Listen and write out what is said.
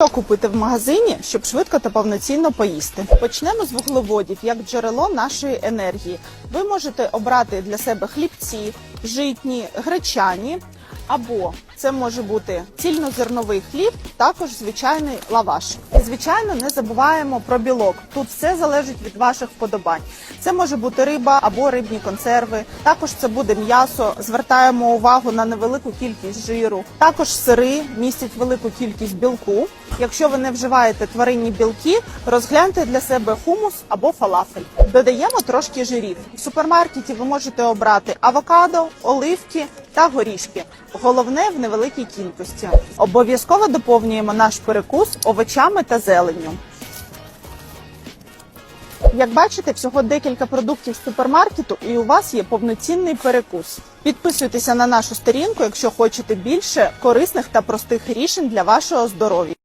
Що купити в магазині, щоб швидко та повноцінно поїсти? Почнемо з вуглеводів як джерело нашої енергії. Ви можете обрати для себе хлібці, житні, гречані, або це може бути цільнозерновий хліб, також звичайний лаваш. І звичайно, не забуваємо про білок. Тут все залежить від ваших вподобань. Це може бути риба або рибні консерви. Також це буде м'ясо. Звертаємо увагу на невелику кількість жиру. Також сири містять велику кількість білку. Якщо ви не вживаєте тваринні білки, розгляньте для себе хумус або фалафель. Додаємо трошки жирів. В супермаркеті ви можете обрати авокадо, оливки та горішки. Головне в невеликій кількості. Обов'язково доповнюємо наш перекус овочами та зеленню. Як бачите, всього декілька продуктів з супермаркету, і у вас є повноцінний перекус. Підписуйтеся на нашу сторінку, якщо хочете більше корисних та простих рішень для вашого здоров'я.